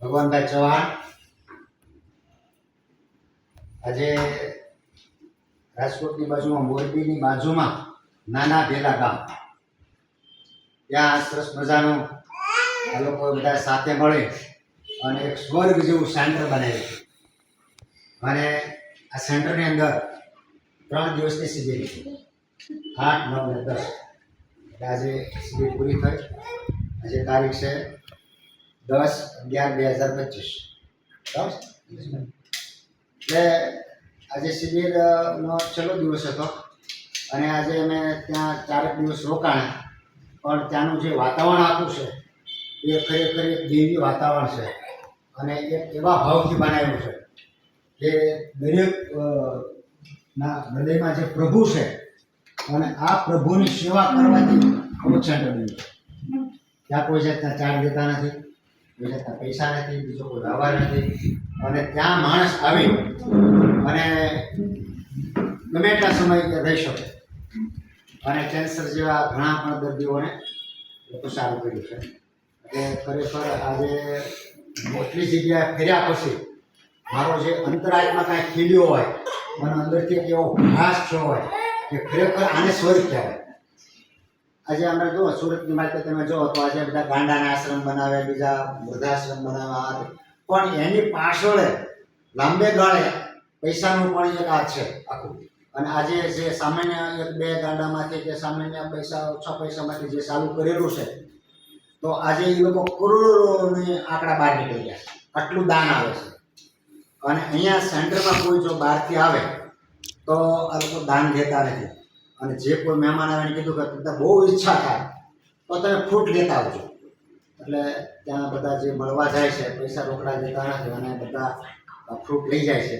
ભગવાનભાઈ ચૌહાણ. આજે રાજકોટની બાજુમાં મોરબીની બાજુમાં નાના ભેલા ગામ. ત્યાં સરસ મજાનું આ લોકો બધા સાથે મળે અને એક સ્વર્ગ જેવું સેન્ટર બનાવ્યું અને આ સેન્ટરની અંદર ત્રણ દિવસની શિબિર આઠ, નવ ને દસ. આજે શિબિર પૂરી થઈ. આજે તારીખ છે દસ અગિયાર બે હજાર પચીસ. બરાબર? એટલે આજે શિબિરનો છેલ્લો દિવસ હતો અને આજે અમે ત્યાં ચારેક દિવસ રોકાણા. પણ ત્યાંનું જે વાતાવરણ આપ્યું છે, એ ખરેખર એક દેવી વાતાવરણ છે અને એક એવા ભાવથી બનાવ્યું છે કે દરેક ના, હૃદયમાં જે પ્રભુ છે અને આ પ્રભુની સેવા કરવાથી ઓછા છે. ત્યાં કોઈ જાતના ચાર્જ દેતા નથી કોઈ જાતના પૈસા નથી બીજો કોઈ વ્યવહાર નથી. અને ત્યાં માણસ આવી અને ગમે એટલા સમય રહી શકે. અને કેન્સર જેવા ઘણા પણ દર્દીઓને લોકો સારું કર્યું છે. એટલે ખરેખર આજે મોટલી જગ્યાએ ફેર્યા પછી મારો જે અંતરાયમાં કાંઈ ખીલ્યો હોય અને અંદરથી એવો ઘાસ થયો હોય કે ખરેખર આને સ્વર્ગ કહેવાય. આજે અમે જુઓ, સુરતની માર્કેટ તમે જુઓ તો આજે બધા ગાંડાના આશ્રમ બનાવે બીજા વૃદ્ધાશ્રમ બનાવે પણ એની પાછળ લાંબે ગાળે પૈસાનું પણ એક આ છે આખું. અને આજે જે સામાન્ય એક બે ગાંડામાંથી કે સામાન્ય પૈસા ઓછા પૈસામાંથી જે ચાલુ કરેલું છે, તો આજે એ લોકો કરોડોની આંકડા બહાર નીકળી ગયા છે. આટલું દાન આવે છે. અને અહીંયા સેન્ટરમાં કોઈ જો બહારથી આવે તો આ લોકો દાન દેતા નથી અને જે કોઈ મહેમાન આવે એને કીધું કે તમને બહુ ઈચ્છા થાય, તો તમે ફ્રૂટ લેતા આવજો. એટલે ત્યાં બધા જે મળવા જાય છે, પૈસા રોકડા દેતા નથી અને બધા ફ્રૂટ લઈ જાય છે.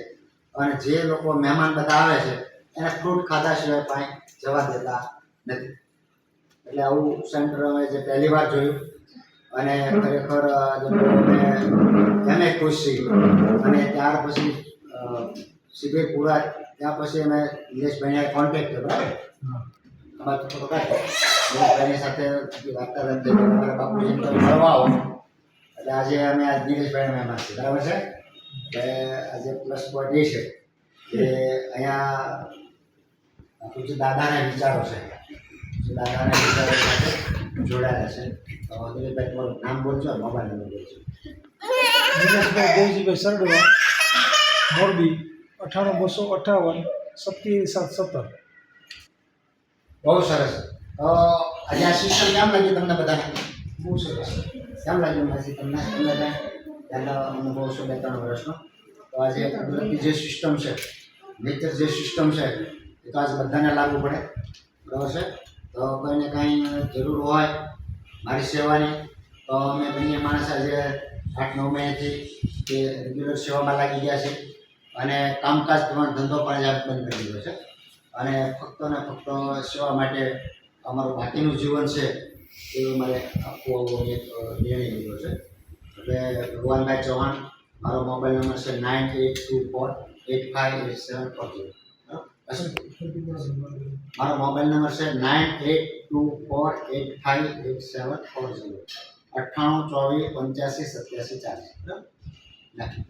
અને જે લોકો મહેમાન બધા આવે છે, એને ફ્રૂટ ખાધા સિવાય પાણી જવા દેતા નથી. એટલે આવું સેન્ટર અમે જે પહેલી વાર જોયું. અને ખરેખર અમે ખુશ અને ત્યાર પછી શિબિર પૂરા ત્યાં પછી અમે નિલેશભાઈને કોન્ટેક્ટ કર્યો કાઢો સાથે વાત થઈ મારા બાપુજીને મળવા આવો. એટલે આજે અમે આ નિલેશભાઈને મહેમાન છીએ બરાબર છે? એટલે આજે પ્લસ પોઈન્ટ એ છે કે અહીંયા પૂછ્યું દાદાના વિચારો છે દાદાના વિચારો સાથે જોડાયેલા છે. તો દિલીપભાઈ તમારું નામ બોલજો, મોબાઈલ નંબર બોલજો. દિનેશભાઈ દેવજીભાઈ સરડવા મોરબી. અઠ્ઠાણું બસો અઠ્ઠાવન સત્યાવીસ સાત સત્તર. બહુ સરસ. આજે આ સિસ્ટમ કેમ લાગ્યું તમને બધાને? બહુ સરસ. કેમ લાગ્યું માસી તમને? તમને પહેલાં અનુભવ છો બે ત્રણ વર્ષનો. તો આજે કુદરતી જે સિસ્ટમ છે નેચર જે સિસ્ટમ છે એ તો આજે બધાને લાગુ પડે. બરાબર છે? તો કોઈને કાંઈ જરૂર હોય મારી સેવાની તો અમે બંને માણસ આજે આઠ નવ મહિનાથી કે રેગ્યુલર સેવામાં લાગી ગયા છે. અને કામકાજ તમારો ધંધો પણ આજે બંધ કરી દીધો છે. અને ફક્ત ને ફક્ત સેવા માટે અમારું બાકીનું જીવન છે એ મારે આપવું આવો એક નિર્ણય લીધો છે. એટલે ભગવાનભાઈ ચૌહાણ, મારો મોબાઈલ નંબર છે nine eight two four eight five eight seven four zero. મારો મોબાઈલ નંબર છે nine eight two four eight five eight seven four zero. અઠ્ઠાણું, ચોવીસ, પંચ્યાસી, સત્યાસી, ચાલીસ. નાખી.